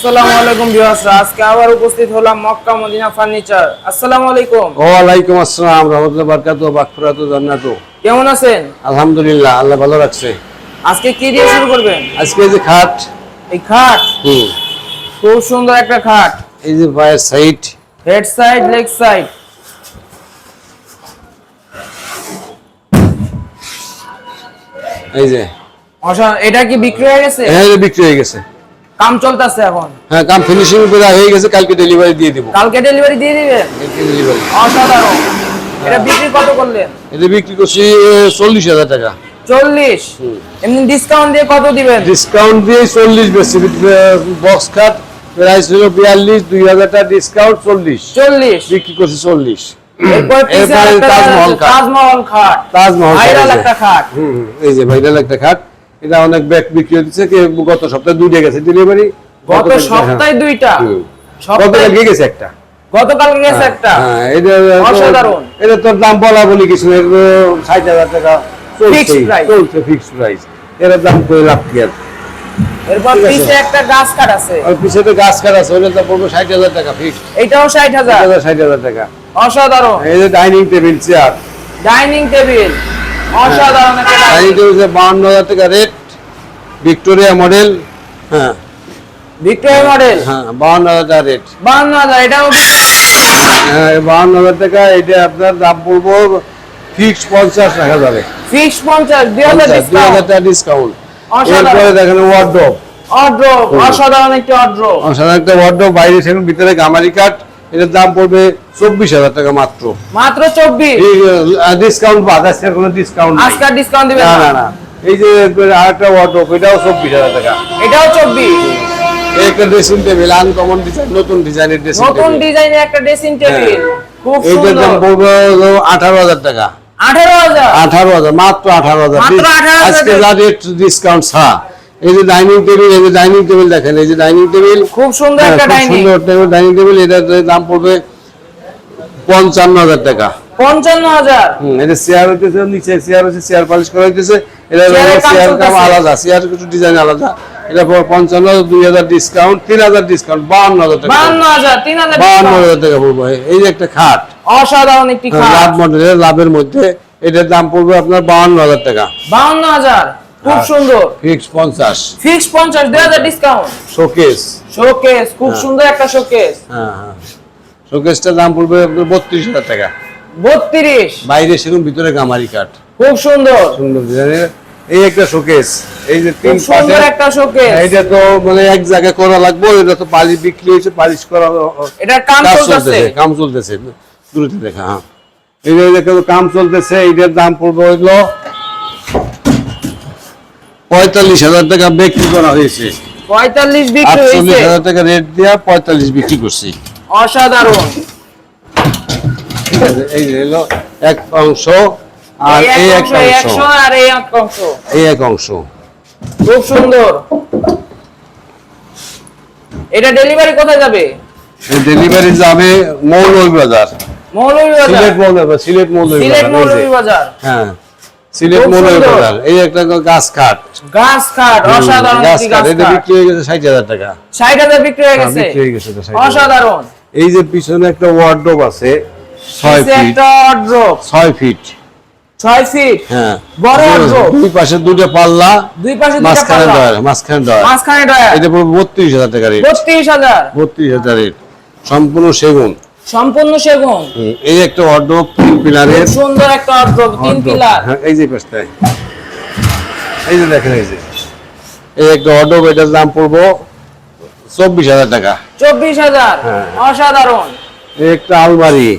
আসসালামু আলাইকুম ভিউয়ার্সরা আজকে আবার উপস্থিত হলাম মক্কা মদিনা ফার্নিচার। আসসালামু আলাইকুম। ওয়ালাইকুম আসসালাম রহমতুল্লাহ বাকফরাতু জান্নাতু। কেমন আছেন? আলহামদুলিল্লাহ আল্লাহ ভালো রাখছে। আজকে কি দিয়ে শুরু করবেন? আজকে এই যে খাট। এই খাট? হুম। খুব সুন্দর একটা খাট। এই যে পায়ের side. Head side leg side. এই যে। এটা কি বিক্রি হয়ে গেছে? হ্যাঁ বিক্রি হয়ে গেছে। কাম চলতেছে এখন। হ্যাঁ কাম ফিনিশিং করে হয়ে গেছে কালকে ডেলিভারি দিয়ে দিব। কালকে ডেলিভারি দিয়ে দিবেন কালকে ডেলিভারি অসাধারণ। এটা বিক্রি কত করলেন? এটা বিক্রি করছি চল্লিশ হাজার টাকা। চল্লিশ? এমনি ডিসকাউন্ট দিয়ে কত দিবেন? ডিসকাউন্ট দিয়ে চল্লিশ বেশি। বক্স খাট প্রাইস হলো বিয়াল্লিশ দুই হাজার টাকা ডিসকাউন্ট চল্লিশ। চল্লিশ? বিক্রি করছি চল্লিশ। এরপর পিছে এরপরে একটা তাজমহল খাট। তাজমহল খাট। তাজমহল খাট, ভাইরাল একটা খাট। হুম, হুম, এই যে ভাইরাল একটা খাট। এটা অনেক ব্যাগ বিক্রি হচ্ছে কি গত সপ্তাহে দুইটা গেছে ডেলিভারি গত সপ্তাহে দুইটা? গত সপ্তাহে গিয়ে গেছে একটা। গতকাল গেছে একটা? হ্যাঁ, এটা অসাধারণ। এটা তোর দাম বলা বলি কিছু না, এগুলো ষাট হাজার টাকা Fixed চলছে price। চলছে ফিক্স প্রাইস এর দাম করে লাভ কি আর? এরপর পিছে একটা গাছ কাঠ আছে। আর তো গাছ আছে ওটা তো পড়বে ষাট হাজার টাকা ফিক্স এটাও টাকা। অসাধারণ। এই যে dining table chair dining table অসাধারণ একটা ডাইনিং টেবিল বাউন্ন হাজার টাকা রেট ভিক্টোরিয়া মডেল হ্যাঁ। Victoria model? হ্যাঁ বাউন্ন হাজার রেট। বান্ন হাজার এটাও হ্যাঁ বাউন্ন হাজার টাকা এটা আপনার দাম পড়ব ফিক্স পঞ্চাশ রাখা যাবে ফিক্স পঞ্চাশ দুই হাজার দুই হাজার টাকা ডিসকাউন্ট এরপরে দেখেন ওয়ার্ড্রপ অসাধারণ একটি অড্র সাধারণ একটা ওয়ার্ড্রপ বাইরে সেখানে ভিতরে গামারি কাঠ এটার দাম পড়বে চব্বিশ হাজার টাকা মাত্র। মাত্র চব্বিশ? ডিসকাউন্ট বাদ আজকে কোনো ডিসকাউন্ট আজকাল ডিসকাউন্ট দিবেন না? না না। এই যে আরেকটা এটাও চব্বিশ হাজার টাকা। এটাও চব্বিশ? একটা ড্রেসিং টেবিল আনকমন ডিজাইন নতুন ডিজাইনের ড্রেসিং নতুন ডিজাইনের একটা ড্রেসিং টেবিল খুব এইটার দাম পড়বে আঠারো হাজার টাকা। আঠারো হাজার? আঠারো হাজার মাত্র আঠারো হাজার। মাত্র 18,000 আজকে যা রেট ডিসকাউন্ট ছাড়া এই যে ডাইনিং টেবিল এই যে ডাইনিং টেবিল দেখেন এই যে ডাইনিং টেবিল খুব সুন্দর একটা ডাইনিং সুন্দর ডাইনিং টেবিল এটার দাম পড়বে পঞ্চান্ন হাজার টাকা। পঞ্চান্ন হাজার। এটা চেয়ার হইতেছে নিচে চেয়ার হচ্ছে চেয়ার পালিশ করা হইতেছে এটা চেয়ার কাম আলাদা চেয়ার কিছু ডিজাইন আলাদা। এটা পঞ্চান্ন দুই হাজার ডিসকাউন্ট তিন হাজার ডিসকাউন্ট বাহান্ন হাজার টাকা বান্ন হাজার তিন হাজার বাহান্ন হাজার টাকা পড়বে এই যে একটা খাট। অসাধারণ একটি লাভ মডেলের লাভের মধ্যে এটার দাম পড়বে আপনার বাহান্ন হাজার টাকা। বাউন্ন হাজার খুব হ্যাঁ। সুন্দর। ফিক্স পঞ্চাশ। ফিক্স পঞ্চাশ দুই হাজার ডিসকাউন্ট শোকেস শোকেস খুব সুন্দর একটা শোকেস হ্যাঁ হ্যাঁ। শোকেসটার দাম পড়বে আপনার বত্রিশ হাজার টাকা। বত্রিশ। বাইরে সেরকম ভিতরে গামারি কাঠ। খুব সুন্দর। সুন্দর ডিজাইনের এই একটা শোকেস এই যে তিন সুন্দর একটা শোকেস এটা তো মানে এক জায়গায় করা লাগবে এটা তো পালিশ বিক্রি হয়েছে পালিশ করা এটার কাম চলতেছে। কাম চলতেছে। দূরতে দেখা হ্যাঁ। এই যে দেখো কাম চলতেছে এইটার দাম পড়বে হইল পঁয়তাল্লিশ হাজার টাকা বিক্রি করা হয়েছে। পঁয়তাল্লিশ বিক্রি হয়েছে। হাজার টাকা রেট দেওয়া পঁয়তাল্লিশ বিক্রি করছি। অসাধারণ। এই হলো এক অংশ আর এই এক অংশ আর এই এক অংশ। এই এক অংশ। খুব সুন্দর। এটা ডেলিভারি কোথায় যাবে? ডেলিভারি যাবে সিলেট সিলেট মৌলভীবাজার এই হ্যাঁ সিলেট খুব সুন্দর। এই একটা গাছ কাঠ গাছ কাঠ অসাধারণ গাছ কাঠ এটা বিক্রি হয়ে গেছে ষাট হাজার টাকা। ষাট হাজার বিক্রি হয়ে হ্যাঁ, গেছে? বিক্রি হয়ে গেছে অসাধারণ। এই যে পিছনে একটা ওয়ার্ডরোব আছে ছয় ফিট ছয় ফিট ছয় ফিট হ্যাঁ। বড় দুই পাশে দুটো পাল্লা দুই পাশে মাঝখানে ডয়ার মাঝখানে ডয়ার মাঝখানে ডয়ার এটা পুরো বত্রিশ হাজার টাকা রেট বত্রিশ হাজার। বত্রিশ হাজার রেট সম্পূর্ণ সেগুন। সম্পূর্ণ সেগুন। এই একটা তিন পিলারের। সুন্দর একটা অড্রপ তিন পিলার। হ্যাঁ, এই যে পাশটায়। এই যে দেখেন এই যে। এই একটা ওয়ার্ডরোব এটার দাম পড়ব চব্বিশ হাজার টাকা। চব্বিশ হাজার। হ্যাঁ। অসাধারণ। একটা আলমারি।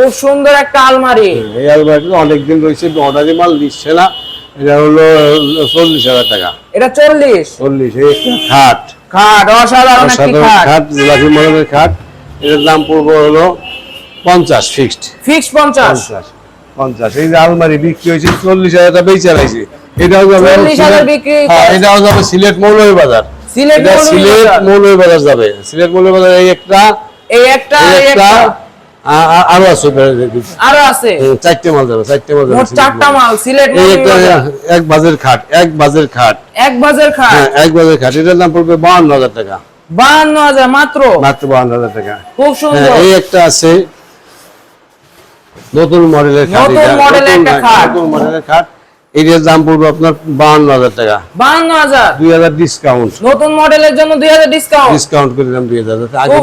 খুব সুন্দর একটা আলমারি। এই আলমারিটা অনেকদিন রয়েছে অর্ডারি মাল নিচ্ছে না। এটা হলো চল্লিশ হাজার টাকা। এটা চল্লিশ? চল্লিশ খাট। খাট অসাধারণ খাট। জিলাপি মডেলের খাট। এটার দাম পড়ব হলো পঞ্চাশ ফিক্সড ফিক্স পঞ্চাশ? পঞ্চাশ এই যে আলমারি বিক্রি হয়েছে চল্লিশ হাজার টাকা বেচে রাখছি এটাও যাবে 40,000 সিলেট- বিক্রি হ্যাঁ, এটাও যাবে সিলেট মৌলভী বাজার। সিলেট মৌলভী বাজার। যাবে। সিলেট মৌলভী বাজার এই একটা এই একটা এই একটা। আরও আছে আরও আছে? চারটে মাল যাবে চারটে মাল যাবে চারটা মাল। সিলেট। এক বাজের খাট এক বাজের খাট। এক বাজার খাট? হ্যাঁ এক বাজের খাট। এটার দাম পড়বে বাউন্ন হাজার টাকা। বাহান্ন হাজার মাত্র? মাত্র বাউন্ন হাজার টাকা। খুব হ্যাঁ সুন্দর এই একটা আছে। নতুন মডেলের খাট নতুন মডেলের একটা খাট। নতুন মডেলের খাট। এটার দাম পড়বে আপনার বাউন্ন হাজার টাকা। বাহান্ন হাজার? দুই হাজার ডিসকাউন্ট নতুন মডেলের জন্য দুই হাজার ডিসকাউন্ট ডিসকাউন্ট করে দিলাম দুই হাজার। আগে।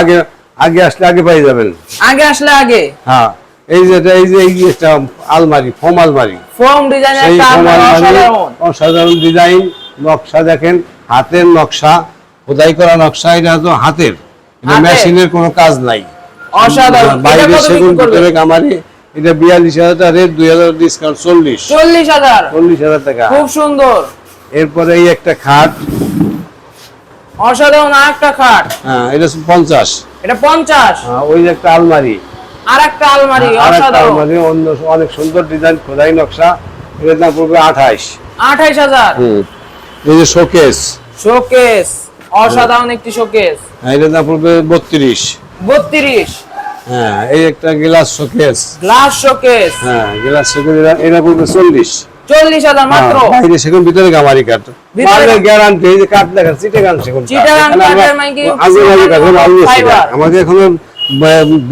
আগে আগে আসলে আগে পাই যাবেন। আগে আসলে আগে? হ্যাঁ এই যে এটা- এই যে এই যে একটা আলমারি। ফোম আলমারি ফর্ম একটা ফোম আলমারি আলমারি অসাধারণ। ডিজাইন নকশা দেখেন হাতের নকশা খোদাই করা নকশা এটা তো হাতের। এটা মেশিনের কোনো কাজ নাই। অসাধারণ। বাইরে সেগুন ভিতরে কামারি এটা বিয়াল্লিশ হাজার টাকা রেট দুই হাজার ডিসকাউন্ট চল্লিশ। চল্লিশ হাজার। চল্লিশ হাজার টাকা। খুব সুন্দর। এরপরে এই একটা খাট। অসাধারণ আর একটা খাট। হ্যাঁ এটা পঞ্চাশ। এটা পঞ্চাশ। হ্যাঁ, ওই যে একটা আলমারি। আর একটা আলমারি অসাধারণ। আলমারি অন্য অনেক সুন্দর ডিজাইন খোদাই নকশা। এটার দাম পড়বে আঠাইশ। আঠাইশ হাজার। হুম। এই যে শোকেস। শোকেস অসাধারণ একটি শোকেস। দাম পড়বে বত্রিশ। বত্রিশ। হ্যাঁ এই একটা গ্লাস শোকেস। Glass showcase. হ্যাঁ গ্লাস শোকেস এটা পড়বে চল্লিশ। চল্লিশ হাজার মাত্র। বাইরে সেগুন ভিতরে গামারি কাঠ। গ্যারান্টি যে কাঠ দেখা চিটাগাং সেগুন। আমাদের এখনও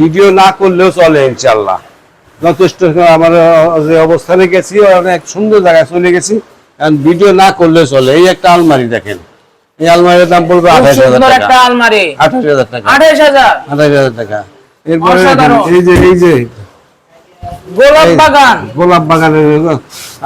ভিডিও না করলেও চলে ইনশাল্লাহ যথেষ্ট আমার যে অবস্থানে গেছি অনেক সুন্দর জায়গায় চলে গেছি। ভিডিও না করলেও চলে। এই একটা আলমারি দেখেন। এই আলমারির দাম পড়বে আঠাশ হাজার টাকা। আঠাশ হাজার টাকা। আঠাশ হাজার। টাকা। এরপরে এই যে এই যে গোলাপ বাগান। গোলাপ বাগানে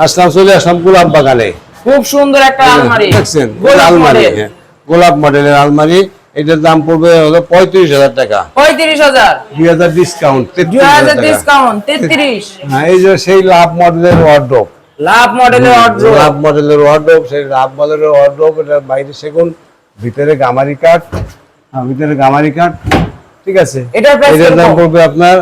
আসলাম চলে আসলাম গোলাপ বাগানে। খুব সুন্দর একটা আলমারি। দেখছেন গোলাপ আলমারি হ্যাঁ। গোলাপ মডেলের আলমারি। এটার দাম পড়বে হলো পঁয়ত্রিশ হাজার টাকা। পঁয়ত্রিশ হাজার। দুই হাজার ডিসকাউন্ট দুই হাজার ডিসকাউন্ট তেত্রিশ। হ্যাঁ এই যে সেই লাভ মডেলের ওয়ার্ড্রোপ লাভ মডেলের অর্ডার লাভ মডেলের ওয়ার্ড্রোপ সেই লাভ মডেলের ওয়ার্ড্রোপ এটা বাইরে সেগুন ভিতরে গামারি কাঠ হ্যাঁ, ভিতরে গামারি কাঠ ঠিক আছে? এটার দাম পড়বে আপনার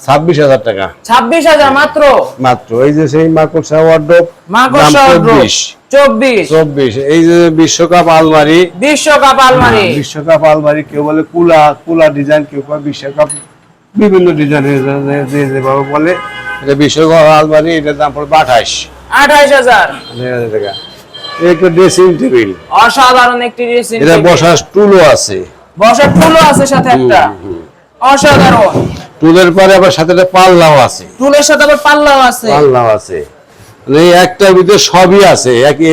ছাব্বিশ হাজার টাকা। ছাব্বিশ হাজার মাত্র? মাত্র। এই যে সেই মাকড়সা ওয়ার্ড্রোপ মাকড়সা চব্বিশ। চব্বিশ। চব্বিশ। এই যে বিশ্বকাপ আলমারি বিশ্বকাপ আলমারি। হ্যাঁ, বিশ্বকাপ আলমারি কেউ বলে কুলা কুলা ডিজাইন কেউ বলে বিশ্বকাপ বিভিন্ন ডিজাইনের যে যেভাবে বলে এটা বিশ্বকাপ আলমারি এটার দাম পড়বে আঠাশ। আঠাইশ হাজার। টাকা। একটা ড্রেসিং টেবিল অসাধারণ একটি ড্রেসিং এটা বসার টুলও আছে। বসার টুলও আছে সাথে একটা। অসাধারণ। টুলের পরে আবার সাথে একটা পাল্লাও আছে। টুলের সাথে আবার পাল্লাও আছে। পাল্লাও আছে। মানে একটার ভিতরে সবই আছে। একে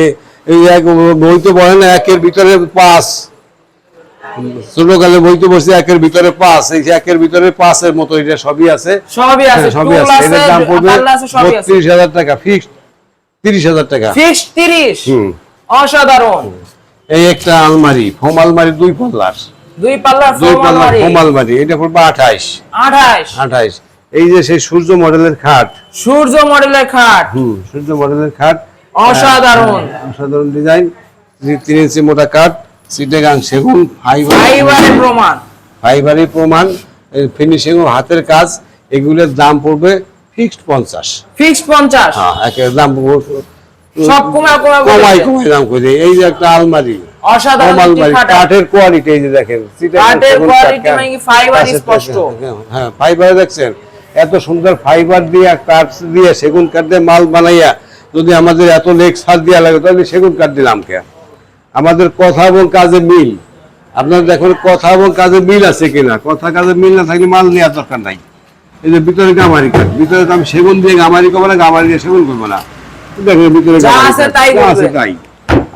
এই এক বই তো বলে না একের ভিতরে পাঁচ। ছোটকালে বই তো বসে একের ভিতরে পাঁচ। এই একের ভিতরে পাঁচের মতো এটা সবই আছে। সবই আছে। হ্যাঁ, সবই আছে। এটার দাম পড়বে বত্রিশ হাজার টাকা ফিক্সড তিরিশ হাজার টাকা। ফিক্স তিরিশ। অসাধারণ। এই একটা আলমারি ফোম আলমারি দুই পাল্লার। দুই পাল্লার দুই আলমারি ফোম এটা পড়বে আঠাইশ। আঠাইশ। আঠাইশ। এই যে সেই সূর্য মডেলের খাট। সূর্য মডেলের খাট। হুম সূর্য মডেলের খাট। অসাধারণ। হ্যাঁ, অসাধারণ ডিজাইন তিন ইঞ্চি মোটা কাঠ সিটেগাং সেগুন ফাইবার ফাইবারের প্রমাণ। ফাইবারই প্রমাণ ফিনিশিং ও হাতের কাজ এগুলোর দাম পড়বে ফিক্সড পঞ্চাশ। ফিক্স পঞ্চাশ। হ্যাঁ একের দাম সব কমা কমা কমাই কমাই দাম করে এই যে একটা আলমারি। অসাধারণ কাঠের কোয়ালিটি এই যে দেখেন কাঠের কাঠ, মানে কি fiber স্পষ্ট। হ্যাঁ ফাইবার দেখছেন এত সুন্দর ফাইবার দিয়ে কাঠ দিয়ে সেগুন কাঠ দিয়ে মাল বানাইয়া যদি আমাদের এত লেগ সার দেওয়া লাগে তাহলে সেগুন কাঠ দিলাম কে? আমাদের কথা এবং কাজে মিল। আপনার দেখুন কথা এবং কাজে মিল আছে কিনা? কথা কাজে মিল না থাকলে মাল নেওয়ার দরকার নাই। এই যে ভিতরে গামারি কাঠ ভিতরে তো আমি সেগুন দিয়ে গামারি করব না গামারি দিয়ে সেগুন করব না। দেখেন ভিতরে। আছে তাই।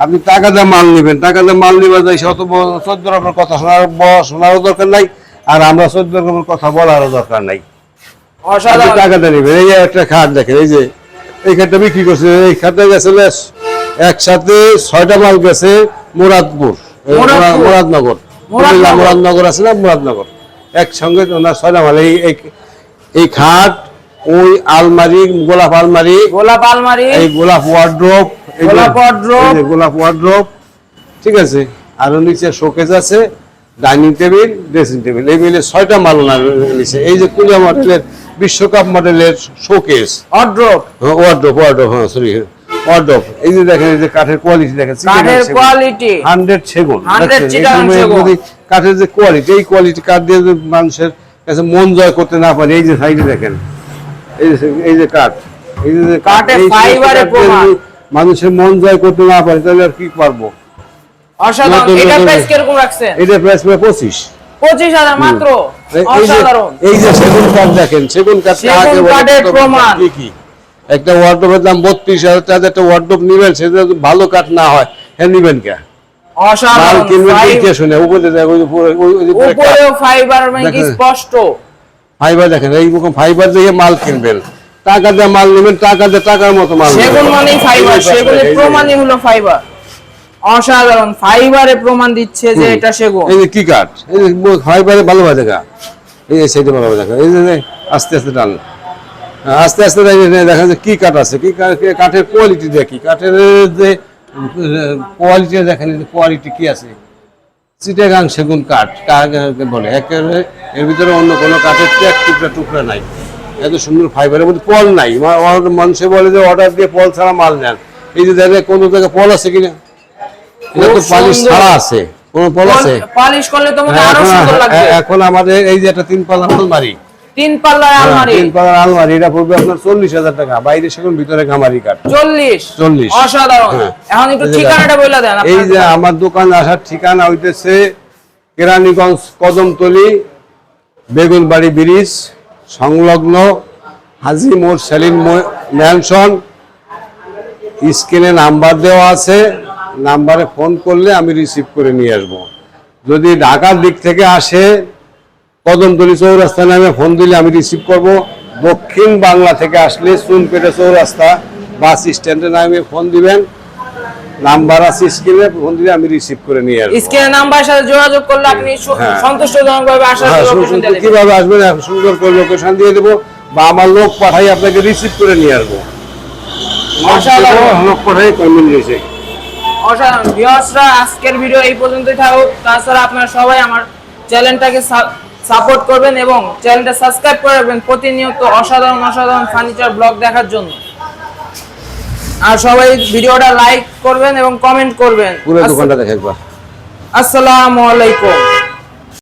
আপনি টাকা দিয়ে মাল নেবেন টাকা দিয়ে মাল নিবে যাই শত চোদ্দ রকমের কথা শোনার শোনারও দরকার নাই আর আমরা চোদ্দ রকমের কথা বলারও দরকার নাই। অসাধারণ। টাকাটা নেবেন এই যে একটা খাট দেখেন এই যে এই খাটটা বিক্রি করছে এই খাটটা গেছে একসাথে ছয়টা মাল গেছে মুরাদপুর মুরাদনগর। মুরাদনগর। আছে না মুরাদনগর? একসঙ্গে ওনার ছয়টা মাল এই এই- খাট ওই আলমারি গোলাপ আলমারি গোলাপ আলমারি। এই গোলাপ ওয়ার্ড্রোপ গোলাপ যে গোলাপ ওয়ার্ড্রোপ ঠিক আছে? আর নিচে শোকেজ আছে ডাইনিং টেবিল ড্রেসিং টেবিল এই মিলে ছয়টা মাল ওনার নিচে এই যে কুলিয়া মডেলের বিশ্বকাপ মডেলের শোকেস অড্রপ ওয়ার্ড্রোপ ওয়ার্ড্রোপ হ্যাঁ সরি ওয়ার্ড্রোপ এই যে দেখেন এই যে কাঠের কোয়ালিটি দেখেন কাঠের কোয়ালিটি হান্ড্রেড সেগুন। 100 চিটাগাং সেগুন। কাঠের যে কোয়ালিটি এই কোয়ালিটি কাঠ দিয়ে মানুষের কাছে মন জয় করতে না পারে এই যে সাইডে দেখেন এই যে এই যে কাঠ। এই যে কাঠ, প্রমাণ। মানুষের মন জয় করতে না পারে তাহলে আর কি পারব? অসাধারণ। এটা প্রাইস কীরকম রাখছেন? এটা প্রাইস প্রায় পঁচিশ। পঁচিশ হাজার মাত্র? এই- এই যে অসাধারণ। এই যে সেগুন কাঠ দেখেন সেগুন কাঠ সেগুন কাঠের প্রমাণ। কি কি? একটা ওয়ার্ডরোবের দাম বত্রিশ হাজার টাকা একটা ওয়ার্ডরোব নিবেন সেটা ভালো কাঠ না হয় হ্যাঁ নিবেন কে? অসাধারণ শুনে উপরে ফাইবার মানে। স্পষ্ট? ফাইবার দেখেন এইরকম ফাইবার দিয়ে মাল কিনবেন। টাকা দিয়ে মাল নেবেন টাকা দিয়ে টাকার মতো মাল সেগুন মানেই ফাইবার সেগুনের প্রমাণই হলো ফাইবার অসাধারণ ফাইবারে প্রমাণ দিচ্ছে যে এটা সেগুন। এই যে কি কাঠ? এই ফাইবারে ভালো হয় দেখা এই যে সেইটা ভালো দেখা এই যে আস্তে আস্তে টান হ্যাঁ, আস্তে আস্তে দেখা যায় কি কাঠ আছে কি কাঠের কোয়ালিটি দেখি কাঠের যে কোয়ালিটি দেখেন কোয়ালিটি কি আছে। চিটাগাং সেগুন কাঠ কাকে বলে? একেবারে এর ভিতরে অন্য কোনো কাঠের এক টুকরা টুকরা নাই। এত সুন্দর ফাইবারের মধ্যে পল নাই। মানুষে বলে যে অর্ডার দিয়ে পল ছাড়া মাল নেন। এই যে দেখে কোনো জায়গায় পল আছে কিনা? এটা তো পালিশ ছাড়া আছে। কোনো পল আছে? পালিশ করলে তোমাকে হ্যাঁ, আরও সুন্দর লাগবে। এখন আমাদের এই যে একটা তিন পাল্লা আলমারি। তিন পাল্লার হ্যাঁ, আলমারি। তিন পাল্লার আলমারি এটা পড়বে আপনার চল্লিশ হাজার টাকা। বাইরে সেগুন ভিতরে গামারি কাঠ। চল্লিশ? 40 অসাধারণ। হ্যাঁ। এখন একটু ঠিকানাটা বলে দেন এই যে আমার দোকান আসার ঠিকানা হইতেছে কেরানীগঞ্জ কদমতলি বেগুনবাড়ি ব্রিজ সংলগ্ন হাজি মোর সেলিম মো- ম্যানশন স্ক্রিনে নাম্বার দেওয়া আছে, নাম্বারে ফোন করলে আমি রিসিভ করে নিয়ে আসব। যদি ঢাকার দিক থেকে আসে, কদমতলি চৌরাস্তা নামে ফোন দিলে আমি রিসিভ করব। দক্ষিণ বাংলা থেকে আসলে চুনপেটে চৌরাস্তা বাস স্ট্যান্ডে নামে ফোন দিবেন। নাম্বার আছে স্ক্রিনে ফোন দিলে আমি রিসিভ করে নিয়ে আসব। স্ক্রিনের নাম্বারের সাথে যোগাযোগ করলে আপনি হ্যাঁ। আসার হ্যাঁ, লোকেশন দিয়ে কীভাবে আসবেন সুন্দর করে লোকেশন দিয়ে দেবো বা আমার লোক পাঠাই আপনাকে রিসিভ করে নিয়ে আসব। লোক পাঠাই অসাধারণ। ভিউয়ার্সরা আজকের ভিডিও এই পর্যন্তই থাকুক। তাছাড়া আপনারা সবাই আমার চ্যানেলটাকে সাপোর্ট করবেন এবং চ্যানেলটা সাবস্ক্রাইব করে রাখবেন প্রতিনিয়ত অসাধারণ অসাধারণ ফার্নিচার ব্লগ দেখার জন্য। আর সবাই ভিডিওটা লাইক করবেন এবং কমেন্ট করবেন। পুরো দোকানটা দেখে একবার। আসসালামু আলাইকুম।